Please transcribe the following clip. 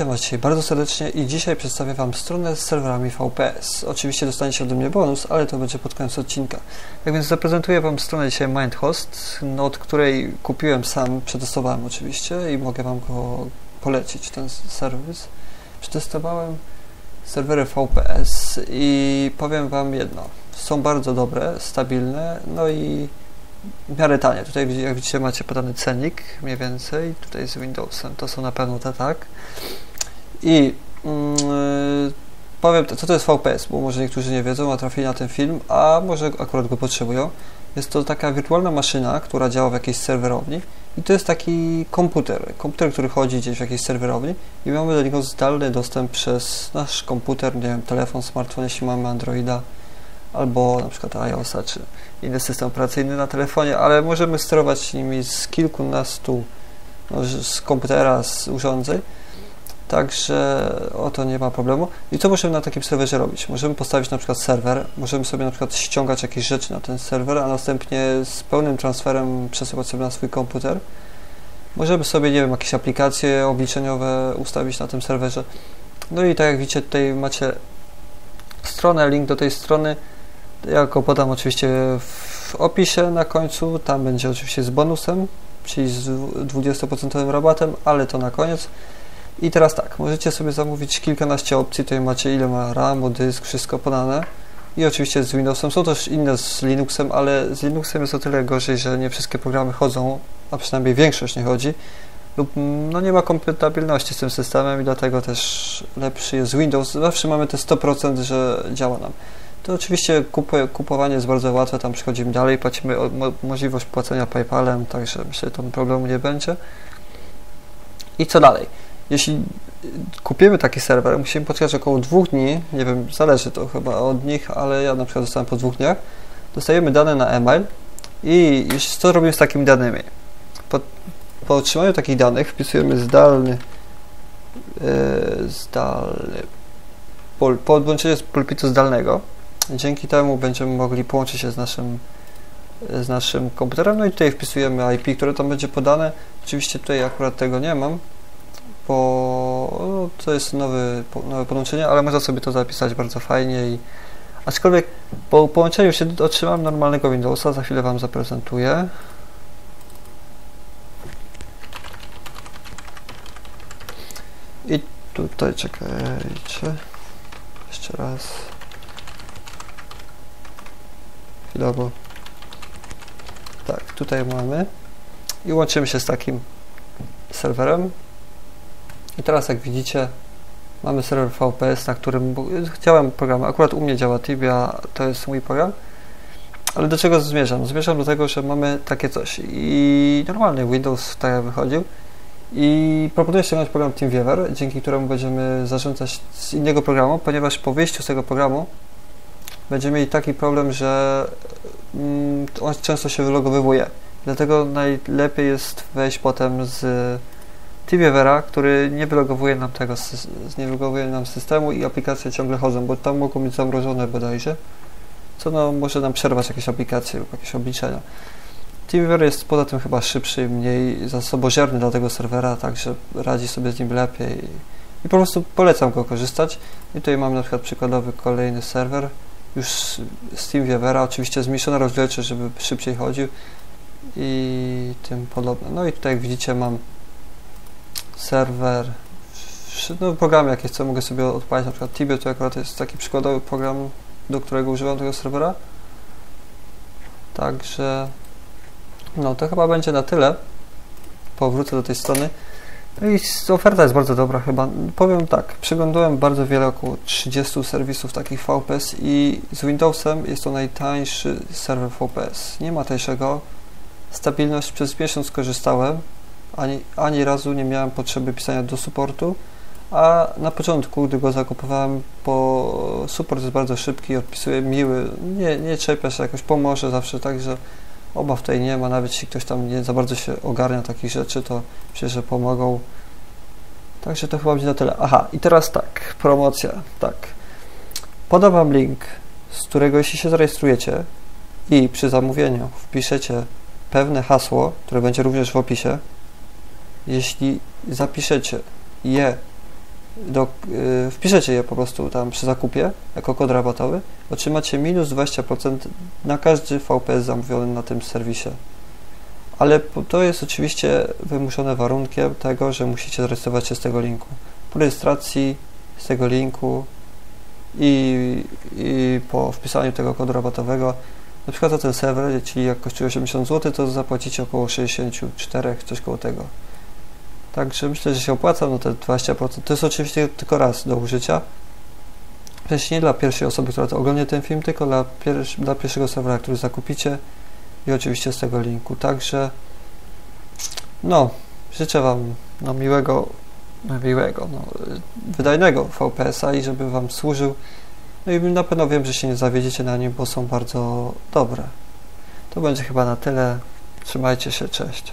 Witam Was dzisiaj bardzo serdecznie i dzisiaj przedstawię Wam stronę z serwerami VPS. Oczywiście dostaniecie ode mnie bonus, ale to będzie pod koniec odcinka. Tak więc zaprezentuję Wam stronę dzisiaj Mindhost, no, od której kupiłem sam, przetestowałem oczywiście i mogę Wam go polecić, ten serwis. Przetestowałem serwery VPS i powiem Wam jedno. Są bardzo dobre, stabilne, no i w miarę tanie. Tutaj jak widzicie macie podany cennik mniej więcej, tutaj z Windowsem, to są na pewno te tak. I yy, powiem, co to jest VPS, bo może niektórzy nie wiedzą, a trafili na ten film, a może akurat go potrzebują. Jest to taka wirtualna maszyna, która działa w jakiejś serwerowni i to jest taki komputer, komputer, który chodzi gdzieś w jakiejś serwerowni i mamy do niego zdalny dostęp przez nasz komputer, nie wiem, telefon, smartfon, jeśli mamy Androida, albo na przykład iOS-a czy inny system operacyjny na telefonie, ale możemy sterować nimi z kilkunastu, no, z komputera, z urządzeń, także o to nie ma problemu. I co możemy na takim serwerze robić? Możemy postawić na przykład serwer, możemy sobie na przykład ściągać jakieś rzeczy na ten serwer, a następnie z pełnym transferem przesyłać sobie na swój komputer. Możemy sobie, nie wiem, jakieś aplikacje obliczeniowe ustawić na tym serwerze. No i tak jak widzicie, tutaj macie stronę, link do tej strony ja go podam oczywiście w opisie na końcu, tam będzie oczywiście z bonusem, czyli z 20% rabatem, ale to na koniec. I teraz tak, możecie sobie zamówić kilkanaście opcji, tutaj macie ile ma RAM, dysk, wszystko podane. I oczywiście z Windowsem, są też inne z Linuxem, ale z Linuxem jest o tyle gorzej, że nie wszystkie programy chodzą, a przynajmniej większość nie chodzi, lub no nie ma kompatybilności z tym systemem i dlatego też lepszy jest Windows. Zawsze mamy te 100%, że działa nam to oczywiście kupowanie jest bardzo łatwe, tam przechodzimy dalej, płacimy mo możliwość płacenia PayPalem, także myślę, że tam problemu nie będzie. I co dalej? Jeśli kupimy taki serwer, musimy poczekać około dwóch dni, nie wiem, zależy to chyba od nich, ale ja na przykład dostałem po dwóch dniach, dostajemy dane na e-mail i co robimy z takimi danymi? Po, po otrzymaniu takich danych wpisujemy zdalny yy, zdalny po podłączeniu z pulpitu zdalnego Dzięki temu będziemy mogli połączyć się z naszym, z naszym komputerem. No i tutaj wpisujemy IP, które tam będzie podane. Oczywiście tutaj akurat tego nie mam, bo no, to jest nowy, nowe podłączenie, ale można sobie to zapisać bardzo fajnie i aczkolwiek po połączeniu się otrzymam normalnego Windowsa, za chwilę Wam zaprezentuję. I tutaj czekajcie. Jeszcze raz. chwilowo. Tak, tutaj mamy i łączymy się z takim serwerem. I teraz jak widzicie mamy serwer VPS, na którym działają programy. Akurat u mnie działa Tibia, to jest mój program. Ale do czego zmierzam? Zmierzam do tego, że mamy takie coś i normalny Windows tak wychodził i proponuję ściągnąć program TeamViewer, dzięki któremu będziemy zarządzać z innego programu, ponieważ po wyjściu z tego programu będziemy mieli taki problem, że mm, on często się wylogowywuje. Dlatego najlepiej jest wejść potem z TVVera, który nie wylogowuje nam tego, nie wylogowuje nam systemu i aplikacje ciągle chodzą, bo tam mogą być zamrożone bodajże, co no, może nam przerwać jakieś aplikacje lub jakieś obliczenia. TeamViewer jest poza tym chyba szybszy, mniej zasobożerny dla tego serwera, także radzi sobie z nim lepiej i po prostu polecam go korzystać. I tutaj mam na przykład przykładowy kolejny serwer, już z TeamViewera, oczywiście zmniejszona rozdzielczość, żeby szybciej chodził i tym podobne. No i tutaj jak widzicie mam serwer, no programy jakie chcę mogę sobie odpalić, na przykład Tibia to akurat jest taki przykładowy program, do którego używam tego serwera. Także no to chyba będzie na tyle. Powrócę do tej strony. No i oferta jest bardzo dobra chyba. Powiem tak, przeglądałem bardzo wiele, około 30 serwisów takich VPS i z Windowsem jest to najtańszy serwer VPS. Nie ma tańszego. Stabilność przez miesiąc korzystałem, ani, ani razu nie miałem potrzeby pisania do supportu, a na początku, gdy go zakupowałem, bo support jest bardzo szybki, odpisuje miły, nie, nie czepia się, jakoś pomoże zawsze, także Obaw tutaj nie ma, nawet jeśli ktoś tam nie za bardzo się ogarnia takich rzeczy, to myślę, że pomogą. Także to chyba będzie na tyle. Aha, i teraz tak, promocja, tak. Podam Wam link, z którego jeśli się zarejestrujecie i przy zamówieniu wpiszecie pewne hasło, które będzie również w opisie, jeśli zapiszecie je do, yy, wpiszecie je po prostu tam przy zakupie jako kod rabatowy, otrzymacie minus 20% na każdy VPS zamówiony na tym serwisie. Ale to jest oczywiście wymuszone warunkiem tego, że musicie zarejestrować się z tego linku. Po rejestracji z tego linku i, i po wpisaniu tego kodu rabatowego na przykład za ten serwer, czyli jak kosztuje 80 zł, to zapłacicie około 64, coś koło tego. Także myślę, że się opłaca, no te 20%. To jest oczywiście tylko raz do użycia. Sensie nie dla pierwszej osoby, która to ogląda ten film, tylko dla, dla pierwszego serwera, który zakupicie i oczywiście z tego linku. Także no, życzę Wam no, miłego, miłego, no, wydajnego VPS-a i żeby Wam służył. No i na pewno wiem, że się nie zawiedziecie na nim, bo są bardzo dobre. To będzie chyba na tyle. Trzymajcie się, cześć.